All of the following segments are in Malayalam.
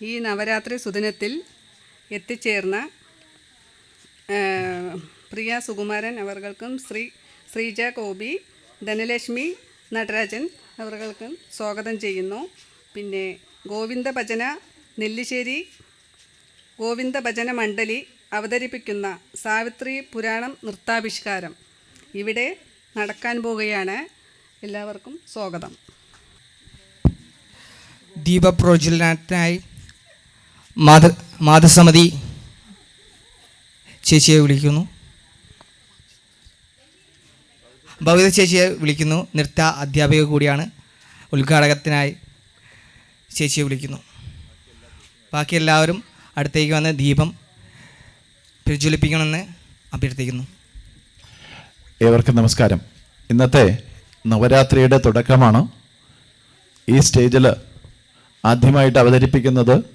ഈ നവരാത്രി സുദിനത്തിൽ എത്തിച്ചേർന്ന പ്രിയ സുകുമാരൻ അവർക്കും ശ്രീ ശ്രീജ ഗോപി ധനലക്ഷ്മി നടരാജൻ അവർക്കും സ്വാഗതം ചെയ്യുന്നു. പിന്നെ ഗോവിന്ദ ഭജന നെല്ലിശ്ശേരി ഗോവിന്ദ ഭജന മണ്ഡലി അവതരിപ്പിക്കുന്ന സാവിത്രി പുരാണം നൃത്താവിഷ്കാരം ഇവിടെ നടക്കാൻ പോവുകയാണ്. എല്ലാവർക്കും സ്വാഗതം. ദീപപ്രോജ്വലനത്തിനായി മാതൃ മാതൃസമിതി ചേച്ചിയെ വിളിക്കുന്നു. ഭവിത ചേച്ചിയെ വിളിക്കുന്നു. നൃത്ത അധ്യാപിക കൂടിയാണ്. ഉദ്ഘാടകത്തിനായി ചേച്ചിയെ വിളിക്കുന്നു. ബാക്കി എല്ലാവരും അടുത്തേക്ക് വന്ന് ദീപം പ്രജ്വലിപ്പിക്കണമെന്ന് അഭ്യർത്ഥിക്കുന്നു. ഏവർക്കും നമസ്കാരം. ഇന്നത്തെ നവരാത്രിയുടെ തുടക്കമാണ്. ഈ സ്റ്റേജിൽ ആദ്യമായിട്ട് അവതരിപ്പിക്കുന്നത്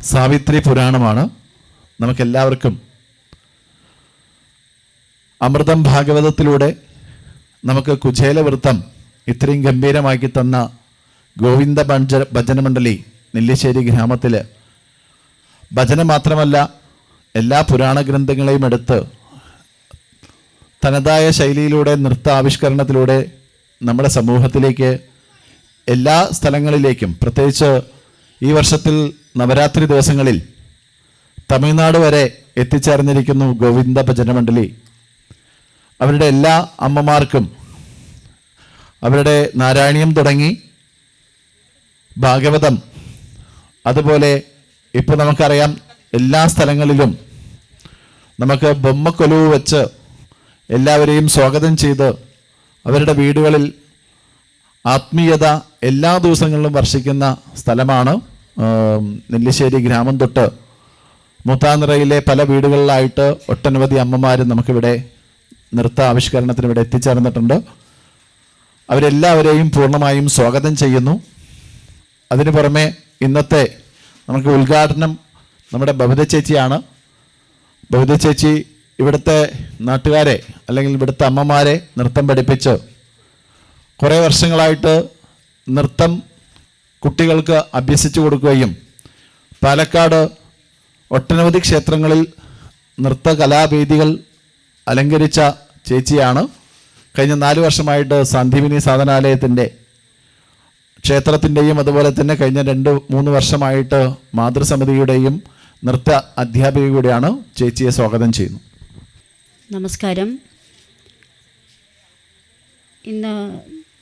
സാവിത്രി പുരാണമാണ്. നമുക്കെല്ലാവർക്കും അമൃതം ഭാഗവതത്തിലൂടെ നമുക്ക് കുചേലവൃത്തം ഇത്രയും ഗംഭീരമാക്കി തന്ന ഗോവിന്ദ ഭജ ഭജനമണ്ഡലി നെല്ലിശ്ശേരി ഗ്രാമത്തിൽ ഭജന മാത്രമല്ല എല്ലാ പുരാണ ഗ്രന്ഥങ്ങളെയും എടുത്ത് തനതായ ശൈലിയിലൂടെ നൃത്ത ആവിഷ്കരണത്തിലൂടെ നമ്മുടെ സമൂഹത്തിലേക്ക് എല്ലാ സ്ഥലങ്ങളിലേക്കും പ്രത്യേകിച്ച് ഈ വർഷത്തിൽ നവരാത്രി ദിവസങ്ങളിൽ തമിഴ്നാട് വരെ എത്തിച്ചേർന്നിരിക്കുന്നു ഗോവിന്ദ ഭജനമണ്ഡലി. അവരുടെ എല്ലാ അമ്മമാർക്കും അവരുടെ നാരായണീയം തുടങ്ങി ഭാഗവതം. അതുപോലെ ഇപ്പോൾ നമുക്കറിയാം എല്ലാ സ്ഥലങ്ങളിലും നമുക്ക് ബൊമ്മക്കൊലുവ് വെച്ച് എല്ലാവരെയും സ്വാഗതം ചെയ്ത് അവരുടെ വീടുകളിൽ ആത്മീയത എല്ലാ ദിവസങ്ങളിലും വർഷിക്കുന്ന സ്ഥലമാണ്. നെല്ലിശ്ശേരി ഗ്രാമം തൊട്ട് മൂത്താനിറയിലെ പല വീടുകളിലായിട്ട് ഒട്ടനവധി അമ്മമാർ നമുക്കിവിടെ നൃത്ത ആവിഷ്കരണത്തിന് ഇവിടെ എത്തിച്ചേർന്നിട്ടുണ്ട്. അവരെല്ലാവരെയും പൂർണമായും സ്വാഗതം ചെയ്യുന്നു. അതിനു പുറമെ ഇന്നത്തെ നമുക്ക് ഉദ്ഘാടനം നമ്മുടെ ബബിത ചേച്ചിയാണ്. ബബിത ചേച്ചി ഇവിടുത്തെ നാട്ടുകാരെ അല്ലെങ്കിൽ ഇവിടുത്തെ അമ്മമാരെ നൃത്തം പഠിപ്പിച്ച് കുറേ വർഷങ്ങളായിട്ട് നൃത്തം കുട്ടികൾക്ക് അഭ്യസിച്ചു കൊടുക്കുകയും പാലക്കാട് ഒട്ടനവധി ക്ഷേത്രങ്ങളിൽ നൃത്ത കലാവേദികൾ അലങ്കരിച്ച ചേച്ചിയാണ്. കഴിഞ്ഞ നാല് വർഷമായിട്ട് സാന്ദീപിനി സാധനാലയത്തിന്റെ ക്ഷേത്രത്തിന്റെയും അതുപോലെ തന്നെ കഴിഞ്ഞ രണ്ട് മൂന്ന് വർഷമായിട്ട് മാതൃസമിതിയുടെയും നൃത്ത അധ്യാപിക കൂടിയാണ് ചേച്ചിയെ സ്വാഗതം ചെയ്യുന്നു. നമസ്കാരം. ഇന്ന്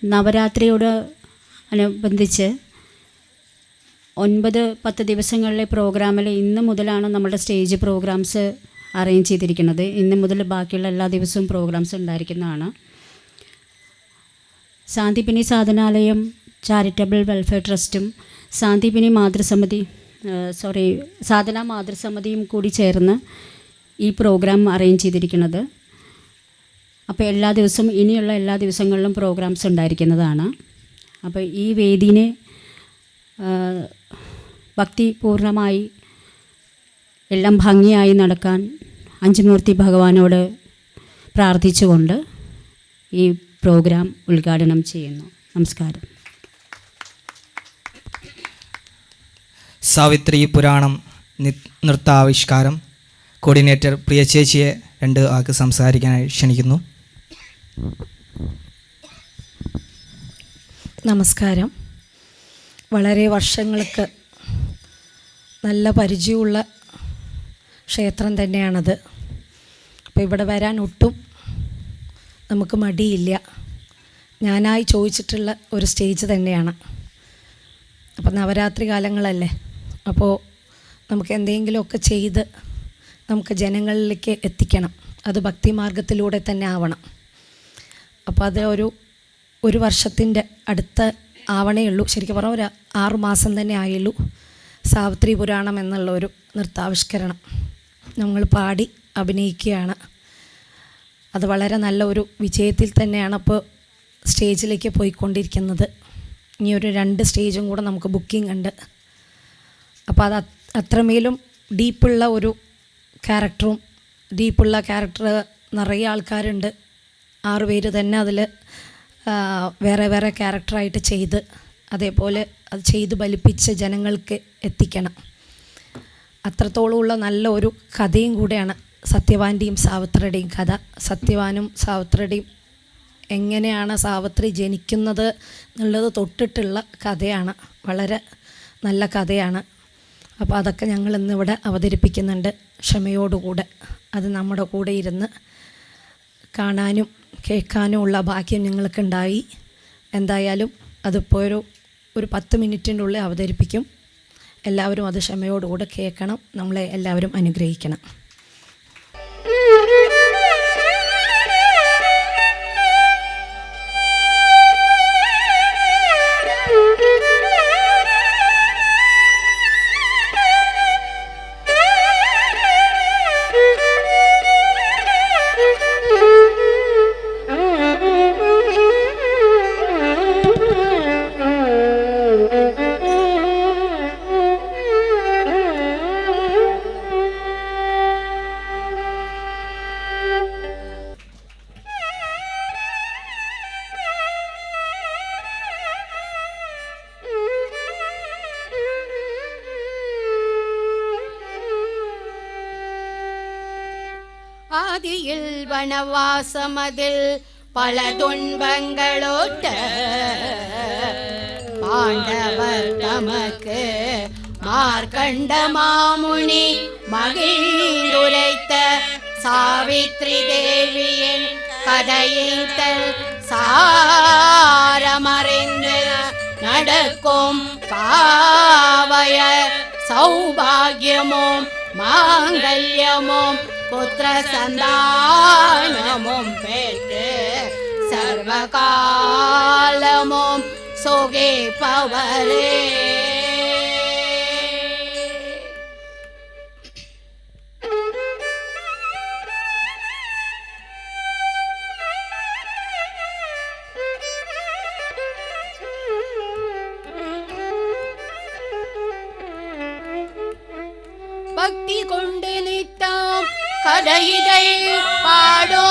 നവരാത്രിയോട് അനുബന്ധിച്ച് ഒൻപത് പത്ത് ദിവസങ്ങളിലെ പ്രോഗ്രാമിൽ ഇന്ന് മുതലാണ് നമ്മുടെ സ്റ്റേജ് പ്രോഗ്രാംസ് അറേഞ്ച് ചെയ്തിരിക്കുന്നത്. ഇന്ന് മുതൽ ബാക്കിയുള്ള എല്ലാ ദിവസവും പ്രോഗ്രാംസ് ഉണ്ടായിരിക്കുന്നതാണ്. ശാന്തിപിനി സാധനാലയം ചാരിറ്റബിൾ വെൽഫെയർ ട്രസ്റ്റും സാന്തിപിനി മാതൃസമിതി സോറി സാധന മാതൃസമിതിയും കൂടി ചേർന്ന് ഈ പ്രോഗ്രാം അറേഞ്ച് ചെയ്തിരിക്കുന്നത്. അപ്പോൾ എല്ലാ ദിവസവും ഇനിയുള്ള എല്ലാ ദിവസങ്ങളിലും പ്രോഗ്രാംസ് ഉണ്ടായിരിക്കുന്നതാണ്. അപ്പോൾ ഈ വേദിനെ ആ, ഭക്തിപൂർണമായി എല്ലാം ഭംഗിയായി നടക്കാൻ അഞ്ചുമൂർത്തി ഭഗവാനോട് പ്രാർത്ഥിച്ചുകൊണ്ട് ഈ പ്രോഗ്രാം ഉദ്ഘാടനം ചെയ്യുന്നു. നമസ്കാരം. സാവിത്രി പുരാണം നി- നൃത്താവിഷ്കാരം. കോർഡിനേറ്റർ പ്രിയ ചേച്ചിയെ രണ്ട് ആൾക്ക് സംസാരിക്കാനായി ക്ഷണിക്കുന്നു. നമസ്കാരം. വളരെ വർഷങ്ങൾക്ക് നല്ല പരിചയമുള്ള ക്ഷേത്രം തന്നെയാണത്. അപ്പോൾ ഇവിടെ വരാൻ ഒട്ടും നമുക്ക് മടിയില്ല. ഞാനായി ചോദിച്ചിട്ടുള്ള ഒരു സ്റ്റേജ് തന്നെയാണ്. അപ്പോൾ നവരാത്രി കാലങ്ങളല്ലേ. അപ്പോൾ നമുക്ക് എന്തെങ്കിലുമൊക്കെ ചെയ്ത് നമുക്ക് ജനങ്ങളിലേക്ക് എത്തിക്കണം. അത് ഭക്തിമാർഗത്തിലൂടെ തന്നെ ആവണം. അപ്പോൾ അത് ഒരു ഒരു വർഷത്തിന്റെ അടുത്ത ആവണേ ഉള്ളൂ. ശരിക്കും പറഞ്ഞാൽ ഒരു ആറു മാസം തന്നെ ആയുള്ളൂ. സാവിത്രി പുരാണം എന്നുള്ള ഒരു നൃത്താവിഷ്കരണം. നമ്മൾ പാടി അഭിനയിക്കുകയാണ്. അത് വളരെ നല്ല ഒരു വിജയത്തിൽ തന്നെയാണ് അപ്പോൾ സ്റ്റേജിലേക്ക് പോയിക്കൊണ്ടിരിക്കുന്നത്. ഇനി ഒരു രണ്ട് സ്റ്റേജും കൂടെ നമുക്ക് ബുക്കിംഗ് ഉണ്ട്. അപ്പോൾ അത് അത് അത്രമേലും ഡീപ്പുള്ള ഒരു ക്യാരക്ടറും ഡീപ്പുള്ള ക്യാരക്ടർ നിറയെ ആൾക്കാരുണ്ട്. ആറ് പേര് തന്നെ അതിൽ വേറെ വേറെ ക്യാരക്ടറായിട്ട് ചെയ്ത് അതേപോലെ അത് ചെയ്ത് ഫലിപ്പിച്ച് ജനങ്ങൾക്ക് എത്തിക്കണം. അത്രത്തോളമുള്ള നല്ല ഒരു കഥയും കൂടെയാണ് സത്യവാന്റെയും സാവിത്രിയുടെയും കഥ. സത്യവാനും സാവിത്രിയുടെയും എങ്ങനെയാണ് സാവിത്രി ജനിക്കുന്നത് എന്നുള്ളത് തൊട്ടിട്ടുള്ള കഥയാണ്. വളരെ നല്ല കഥയാണ്. അപ്പോൾ അതൊക്കെ ഞങ്ങൾ ഇന്നിവിടെ അവതരിപ്പിക്കുന്നുണ്ട്. ക്ഷമയോടുകൂടെ. അത് നമ്മുടെ കൂടെ ഇരുന്ന് കാണാനും കേൾക്കാനും ഉള്ള ഭാഗ്യം ഞങ്ങൾക്കുണ്ടായി എന്തായാലും അതിപ്പോൾ ഒരു ഒരു പത്ത് മിനിറ്റിന്റെ ഉള്ളിൽ അവതരിപ്പിക്കും. എല്ലാവരും അത് ക്ഷമയോടുകൂടെ കേൾക്കണം. നമ്മളെ എല്ലാവരും അനുഗ്രഹിക്കണം. பாதியில் வனவாசமதில் பல துன்பங்களோட்ட பாண்டவர் தமக்கு மார்க்கண்ட மாமுனி மகிழ்ந்துரைத்த சாவித்ரி தேவியின் கதையீத்தல் சாரமறைந்து நடக்கும் பாவய சௌபாகியமும் மாங்கல்யமும் புத்திர சந்தானமும் பெற்று சர்வ காலமும் சுகிப்பவரே பக்தி கொண்டு நித்த கதையிதை பாடோ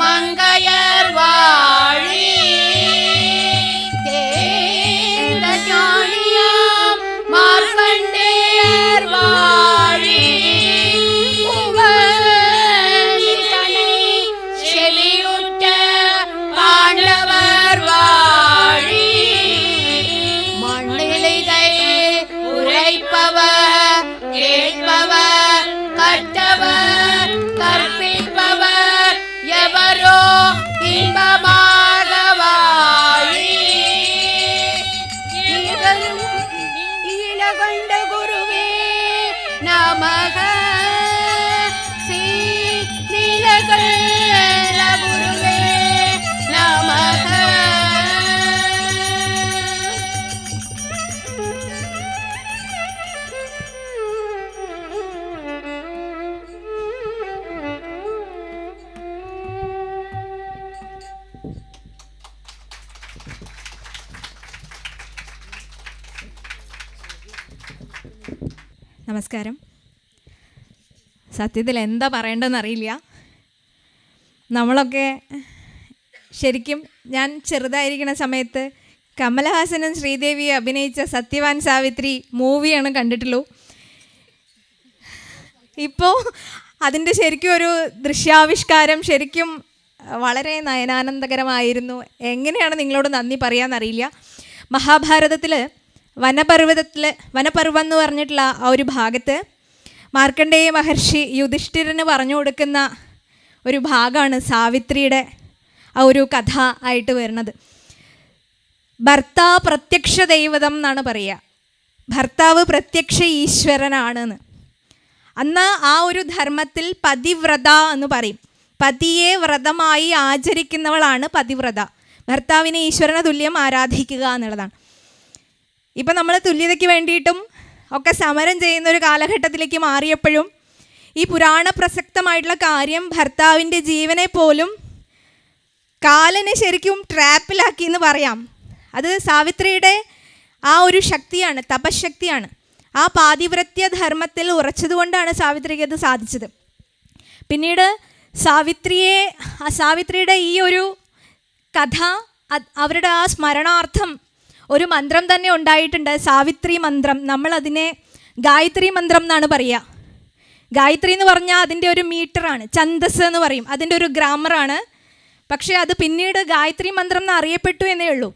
மங்கையர் வாழி. നമസ്കാരം. സത്യത്തിൽ എന്താ പറയേണ്ടതെന്ന് അറിയില്ല. നമ്മളൊക്കെ ശരിക്കും ഞാൻ ചെറുതായിരിക്കുന്ന സമയത്ത് കമലഹാസനും ശ്രീദേവിയും അഭിനയിച്ച സത്യവാൻ സാവിത്രി മൂവിയാണ് കണ്ടിട്ടുള്ളൂ. ഇപ്പോൾ അതിന്റെ ശരിക്കും ഒരു ദൃശ്യാവിഷ്കാരം ശരിക്കും വളരെ നയനാനന്ദകരമായിരുന്നു. എങ്ങനെയാണ് നിങ്ങളോട് നന്ദി പറയാമെന്നറിയില്ല മഹാഭാരതത്തിൽ വനപർവതത്തിൽ വനപർവം എന്ന് പറഞ്ഞിട്ടുള്ള ആ ഒരു ഭാഗത്ത് മാർക്കണ്ഡേയ മഹർഷി യുധിഷ്ഠിരന് പറഞ്ഞു കൊടുക്കുന്ന ഒരു ഭാഗമാണ് സാവിത്രിയുടെ ആ ഒരു കഥ ആയിട്ട് വരുന്നത്. ഭർത്താവ് പ്രത്യക്ഷ ദൈവതം എന്നാണ് പറയുക. ഭർത്താവ് പ്രത്യക്ഷ ഈശ്വരനാണെന്ന്. അന്ന് ആ ഒരു ധർമ്മത്തിൽ പതിവ്രത എന്ന് പറയും. പതിയെ വ്രതമായി ആചരിക്കുന്നവളാണ് പതിവ്രത. ഭർത്താവിനെ ഈശ്വരനെ തുല്യം ആരാധിക്കുക എന്നുള്ളതാണ്. ഇപ്പം നമ്മൾ തുല്യതയ്ക്ക് വേണ്ടിയിട്ടും ഒക്കെ സമരം ചെയ്യുന്ന ഒരു കാലഘട്ടത്തിലേക്ക് മാറിയപ്പോഴും ഈ പുരാണ പ്രസക്തമായിട്ടുള്ള കാര്യം ഭർത്താവിന്റെ ജീവനെ പോലും കാലനെ ശരിക്കും ട്രാപ്പിലാക്കി എന്ന് പറയാം. അത് സാവിത്രിയുടെ ആ ഒരു ശക്തിയാണ് തപശക്തിയാണ്. ആ പാതിവ്രത്യ ധർമ്മത്തിൽ ഉറച്ചതുകൊണ്ടാണ് സാവിത്രിക്ക് അത് സാധിച്ചത്. പിന്നീട് സാവിത്രിയെ സാവിത്രിയുടെ ഈ ഒരു കഥ അവരുടെ ആ സ്മരണാർത്ഥം ഒരു മന്ത്രം തന്നെ ഉണ്ടായിട്ടുണ്ട് സാവിത്രി മന്ത്രം. നമ്മൾ അതിനെ ഗായത്രി മന്ത്രം എന്നാണ് പറയുക. ഗായത്രി എന്ന് പറഞ്ഞാൽ അതിന്റെ ഒരു മീറ്ററാണ് ഛന്ദസ് എന്ന് പറയും. അതിന്റെ ഒരു ഗ്രാമറാണ്. പക്ഷേ അത് പിന്നീട് ഗായത്രി മന്ത്രം എന്ന് അറിയപ്പെട്ടു എന്നേ ഉള്ളൂ.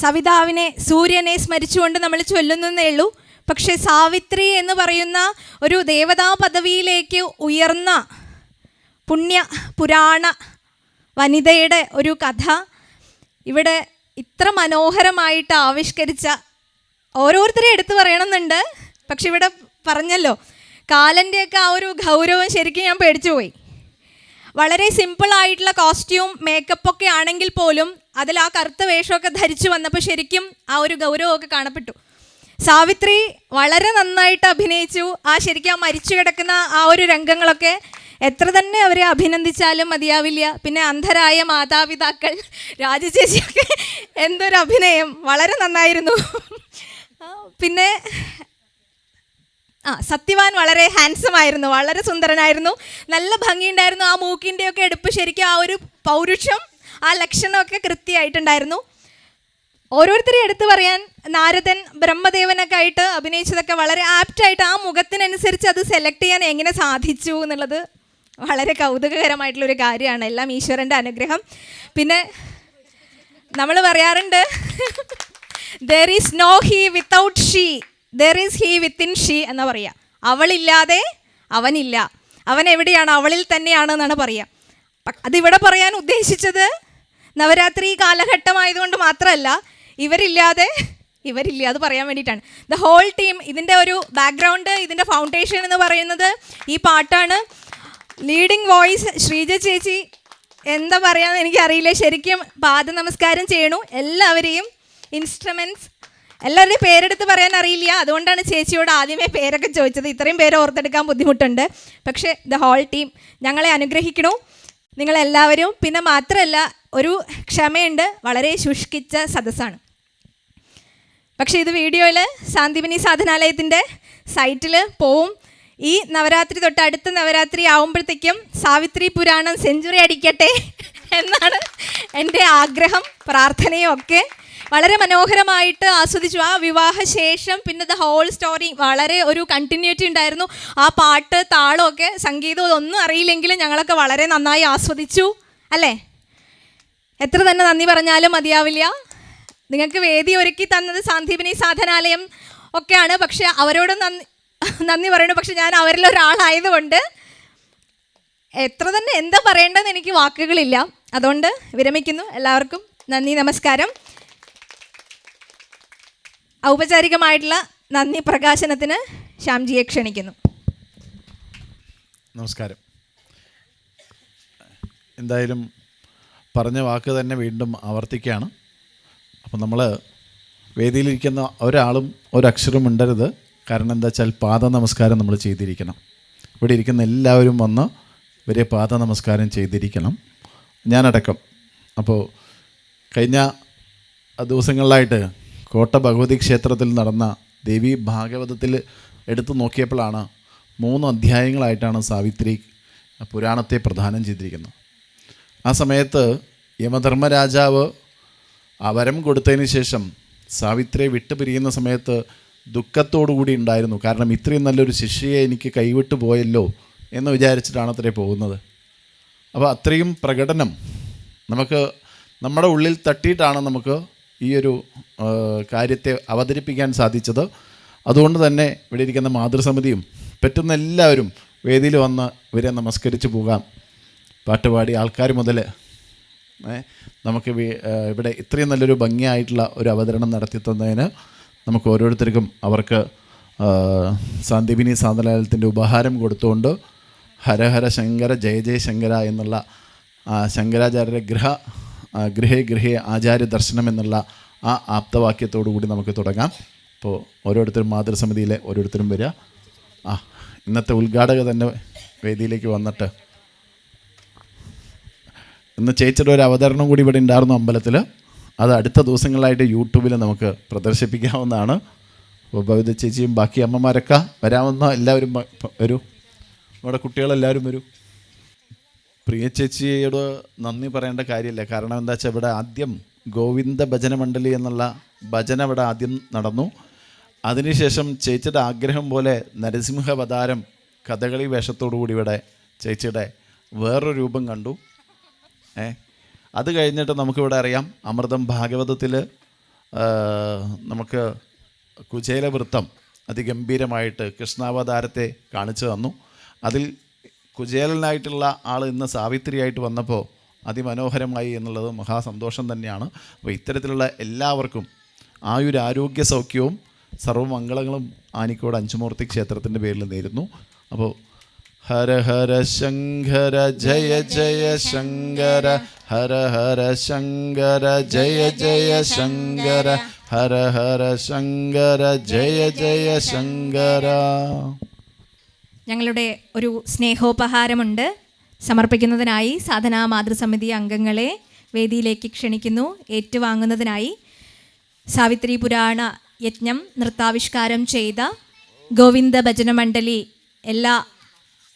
സവിതാവിനെ സൂര്യനെ സ്മരിച്ചുകൊണ്ട് നമ്മൾ ചൊല്ലുന്നതേ ഉള്ളൂ. പക്ഷേ സാവിത്രി എന്ന് പറയുന്ന ഒരു ദേവതാ പദവിയിലേക്ക് ഉയർന്ന പുണ്യ പുരാണ വനിതയുടെ ഒരു കഥ ഇവിടെ ഇത്ര മനോഹരമായിട്ട് ആവിഷ്കരിച്ച ഓരോരുത്തരെയും എടുത്തു പറയണമെന്നുണ്ട്. പക്ഷെ ഇവിടെ പറഞ്ഞല്ലോ കാലന്റെയൊക്കെ ആ ഒരു ഗൗരവം ശരിക്കും ഞാൻ പേടിച്ചു പോയി. വളരെ സിമ്പിളായിട്ടുള്ള കോസ്റ്റ്യൂം മേക്കപ്പ് ഒക്കെ ആണെങ്കിൽ പോലും അതിൽ ആ കറുത്ത വേഷമൊക്കെ ധരിച്ചു വന്നപ്പോൾ ശരിക്കും ആ ഒരു ഗൗരവമൊക്കെ കാണപ്പെട്ടു. സാവിത്രി വളരെ നന്നായിട്ട് അഭിനയിച്ചു. ആ ശരിക്കും ആ മരിച്ചു കിടക്കുന്ന ആ ഒരു രംഗങ്ങളൊക്കെ എത്ര തന്നെ അവരെ അഭിനന്ദിച്ചാലും മതിയാവില്ല. പിന്നെ അന്ധരായ മാതാപിതാക്കൾ രാജചേച്ചിയൊക്കെ എന്തൊരു അഭിനയം വളരെ നന്നായിരുന്നു. പിന്നെ ആ സത്യവാൻ വളരെ ഹാൻസം ആയിരുന്നു വളരെ സുന്ദരനായിരുന്നു. നല്ല ഭംഗിയുണ്ടായിരുന്നു. ആ മൂക്കിന്റെയൊക്കെ എടുപ്പ് ശരിക്കും ആ ഒരു പൗരുഷം ആ ലക്ഷണമൊക്കെ കൃത്യമായിട്ടുണ്ടായിരുന്നു. ഓരോരുത്തരെയും എടുത്തു പറയാൻ നാരദൻ ബ്രഹ്മദേവനൊക്കെ ആയിട്ട് അഭിനയിച്ചതൊക്കെ വളരെ ആപ്റ്റായിട്ട് ആ മുഖത്തിനനുസരിച്ച് അത് സെലക്ട് ചെയ്യാൻ എങ്ങനെ സാധിച്ചു എന്നുള്ളത് വളരെ കൗതുകകരമായിട്ടുള്ള ഒരു കാര്യമാണ്. എല്ലാം ഈശ്വരന്റെ അനുഗ്രഹം. പിന്നെ നമ്മൾ പറയാറുണ്ട് there is no he without she there is he within she എന്ന് പറയുക അവളില്ലാതെ അവനില്ല. അവൻ എവിടെയാണ്? അവളിൽ തന്നെയാണ് എന്നാണ് പറയുക അതിവിടെ പറയാൻ ഉദ്ദേശിച്ചത് നവരാത്രി കാലഘട്ടമായതുകൊണ്ട് മാത്രമല്ല ഇവരില്ലാതെ ഇവരില്ല അത് പറയാൻ വേണ്ടിയിട്ടാണ്. ദ ഹോൾ ടീം ഇതിന്റെ ഒരു ബാക്ക്ഗ്രൗണ്ട് ഇതിന്റെ ഫൗണ്ടേഷൻ എന്ന് പറയുന്നത് ഈ പാട്ടാണ്. ലീഡിങ് വോയിസ് ശ്രീജ ചേച്ചി. എന്താ പറയാന്ന് എനിക്കറിയില്ല. ശരിക്കും പാദ നമസ്കാരം ചെയ്യണു. എല്ലാവരെയും ഇൻസ്ട്രുമെന്റ്സ് എല്ലാവരുടെയും പേരെടുത്ത് പറയാൻ അറിയില്ല. അതുകൊണ്ടാണ് ചേച്ചിയോട് ആദ്യമേ പേരൊക്കെ ചോദിച്ചത്. ഇത്രയും പേര് ഓർത്തെടുക്കാൻ ബുദ്ധിമുട്ടുണ്ട്. പക്ഷേ ദ ഹോൾ ടീം ഞങ്ങളെ അനുഗ്രഹിക്കണു. നിങ്ങളെല്ലാവരും. പിന്നെ മാത്രമല്ല ഒരു ക്ഷമയുണ്ട്. വളരെ ശുഷ്കിച്ച സദസ്സാണ്. പക്ഷേ ഇത് വീഡിയോയിൽ സാന്ദീപനി സാധനാലയത്തിന്റെ സൈറ്റിൽ പോവും. ഈ നവരാത്രി തൊട്ട് അടുത്ത നവരാത്രി ആവുമ്പോഴത്തേക്കും സാവിത്രി പുരാണം സെഞ്ചുറി അടിക്കട്ടെ എന്നാണ് എന്റെ ആഗ്രഹം പ്രാർത്ഥനയും ഒക്കെ. വളരെ മനോഹരമായിട്ട് ആസ്വദിച്ചു. ആ വിവാഹശേഷം പിന്നെ ദ ഹോൾ സ്റ്റോറി വളരെ ഒരു കണ്ടിന്യൂറ്റി ഉണ്ടായിരുന്നു. ആ പാട്ട് താളമൊക്കെ സംഗീതം ഒന്നും അറിയില്ലെങ്കിലും ഞങ്ങളൊക്കെ വളരെ നന്നായി ആസ്വദിച്ചു. അല്ലേ? എത്ര തന്നെ നന്ദി പറഞ്ഞാലും മതിയാവില്ല. നിങ്ങൾക്ക് വേദി ഒരുക്കി തന്നത് സാന്ദീപനി സാധനാലയം ഒക്കെയാണ്. പക്ഷെ അവരോട് നന്ദി നന്ദി പറയണു പക്ഷെ ഞാൻ അവരിൽ ഒരാളായതുകൊണ്ട് എത്ര തന്നെ എന്താ പറയേണ്ടതെന്ന് എനിക്ക് വാക്കുകളില്ല. അതുകൊണ്ട് വിരമിക്കുന്നു. എല്ലാവർക്കും നന്ദി നമസ്കാരം. ഔപചാരികമായിട്ടുള്ള നന്ദി പ്രകാശനത്തിന് ശ്യാംജിയെ ക്ഷണിക്കുന്നു. നമസ്കാരം. എന്തായാലും പറഞ്ഞ വാക്ക് തന്നെ വീണ്ടും ആവർത്തിക്കുകയാണ്. അപ്പം നമ്മൾ വേദിയിലിരിക്കുന്ന ഒരാളും ഒരക്ഷരം മിണ്ടരുത് കാരണം എന്താ വെച്ചാൽ പാദ നമസ്കാരം നമ്മൾ ചെയ്തിരിക്കണം. ഇവിടെ ഇരിക്കുന്ന എല്ലാവരും വന്ന് ഇവരെ പാദ നമസ്കാരം ചെയ്തിരിക്കണം. ഞാനടക്കം. അപ്പോൾ കഴിഞ്ഞ ദിവസങ്ങളിലായിട്ട് കോട്ട ഭഗവതി ക്ഷേത്രത്തിൽ നടന്ന ദേവി ഭാഗവതത്തിൽ എടുത്തു നോക്കിയപ്പോഴാണ് മൂന്ന് അധ്യായങ്ങളായിട്ടാണ് സാവിത്രി പുരാണത്തെ പ്രധാനം ചെയ്തിരിക്കുന്നത്. ആ സമയത്ത് യമധർമ്മരാജാവ് അവരം വരം കൊടുത്തതിന് ശേഷം സാവിത്രിയെ വിട്ടുപിരിയുന്ന സമയത്ത് കൂടി ഉണ്ടായിരുന്നു. കാരണം ഇത്രയും നല്ലൊരു ശിഷ്യയെ എനിക്ക് കൈവിട്ടു പോയല്ലോ എന്ന് വിചാരിച്ചിട്ടാണ് അത്രേ പോകുന്നത്. അപ്പോൾ അത്രയും പ്രകടനം നമുക്ക് നമ്മുടെ ഉള്ളിൽ തട്ടിയിട്ടാണ് നമുക്ക് ഈ ഒരു കാര്യത്തെ അവതരിപ്പിക്കാൻ സാധിച്ചത്. അതുകൊണ്ട് തന്നെ ഇവിടെ ഇരിക്കുന്ന മാതൃസമിതിയും പറ്റുന്ന എല്ലാവരും വേദിയിൽ വന്ന് ഇവരെ നമസ്കരിച്ച് പോകാം. പാട്ടുപാടി ആൾക്കാർ മുതൽ നമുക്ക് ഇവിടെ ഇത്രയും നല്ലൊരു ഭംഗിയായിട്ടുള്ള ഒരു അവതരണം നടത്തി തന്നതിന് നമുക്ക് ഓരോരുത്തർക്കും അവർക്ക് സാന്ദീപിനി സാന്ദലാലയത്തിന്റെ ഉപഹാരം കൊടുത്തുകൊണ്ട് ഹരഹര ശങ്കര ജയ ജയ ശങ്കര എന്നുള്ള ശങ്കരാചാര്യരുടെ ഗൃഹ ഗൃഹേ ഗൃഹേ ആചാര്യ ദർശനം എന്നുള്ള ആ ആപ്തവാക്യത്തോടു കൂടി നമുക്ക് തുടങ്ങാം. അപ്പോൾ ഓരോരുത്തരും മാതൃസമിതിയിലെ ഓരോരുത്തരും വരിക. ആ ഇന്നത്തെ ഉദ്ഘാടക തന്നെ വേദിയിലേക്ക് വന്നിട്ട്. ഇന്ന് ചേച്ചിയുടെ ഒരു അവതരണം കൂടി ഇവിടെ ഉണ്ടായിരുന്നു അമ്പലത്തിൽ അത് അടുത്ത ദിവസങ്ങളിലായിട്ട് യൂട്യൂബിൽ നമുക്ക് പ്രദർശിപ്പിക്കാവുന്നതാണ്. അപ്പോൾ ഭവിത ചേച്ചിയും ബാക്കി അമ്മമാരൊക്കെ വരാമെന്ന എല്ലാവരും വരൂ. നമ്മുടെ കുട്ടികളെല്ലാവരും വരൂ. പ്രിയ ചേച്ചിയോട് നന്ദി പറയേണ്ട കാര്യമില്ല. കാരണം എന്താ വെച്ചാൽ ഇവിടെ ആദ്യം ഗോവിന്ദ ഭജന മണ്ഡലി എന്നുള്ള ഭജന ഇവിടെ ആദ്യം നടന്നു. അതിനുശേഷം ചേച്ചിയുടെ ആഗ്രഹം പോലെ നരസിംഹവതാരം കഥകളി വേഷത്തോടു കൂടി ഇവിടെ ചേച്ചിയുടെ വേറൊരു രൂപം കണ്ടു. ഏ അത് കഴിഞ്ഞിട്ട് നമുക്കിവിടെ അറിയാം അമൃതം ഭാഗവതത്തിൽ നമുക്ക് കുചേലവൃത്തം അതിഗംഭീരമായിട്ട് കൃഷ്ണാവതാരത്തെ കാണിച്ചു തന്നു. അതിൽ കുചേലനായിട്ടുള്ള ആൾ ഇന്ന് സാവിത്രിയായിട്ട് വന്നപ്പോൾ അതിമനോഹരമായി എന്നുള്ളത് മഹാസന്തോഷം തന്നെയാണ്. അപ്പോൾ ഇത്തരത്തിലുള്ള എല്ലാവർക്കും ആയുരാരോഗ്യ സൗഖ്യവും സർവമംഗളങ്ങളും ആനിക്കോട് അഞ്ചുമൂർത്തി ക്ഷേത്രത്തിന്റെ പേരിൽ നേരുന്നു. അപ്പോൾ ഹര ഹര ശങ്കര ജയ ജയ ശങ്കര ഹര ഹര ശങ്കര ജയ ജയ ശങ്കര ഹര ഹര ശങ്കര ജയ ജയ ശങ്കര ഞങ്ങളുടെ ഒരു സ്നേഹോപഹാരമുണ്ട്. സമർപ്പിക്കുന്നതിനായി സാധനാ മാതൃസമിതി അംഗങ്ങളെ വേദിയിലേക്ക് ക്ഷണിക്കുന്നു. ഏറ്റുവാങ്ങുന്നതിനായി സാവിത്രി പുരാണ യജ്ഞം നൃത്താവിഷ്കാരം ചെയ്ത ഗോവിന്ദ ഭജന മണ്ഡലി എല്ലാ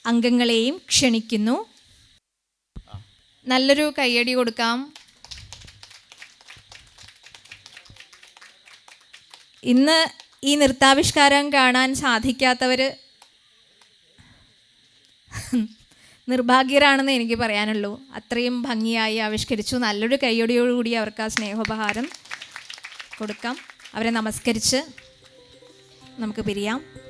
അംഗങ്ങളെയും ക്ഷണിക്കുന്നു. നല്ലൊരു കയ്യടി കൊടുക്കാം. ഇന്ന് ഈ നൃത്താവിഷ്കാരം കാണാൻ സാധിക്കാത്തവർ നിർഭാഗ്യരാണെന്ന് എനിക്ക് പറയാനുള്ളൂ. അത്രയും ഭംഗിയായി ആവിഷ്കരിച്ചു. നല്ലൊരു കൈയൊടിയോടുകൂടി അവർക്ക് ആ സ്നേഹോപഹാരം കൊടുക്കാം. അവരെ നമസ്കരിച്ച് നമുക്ക് പിരിയാം.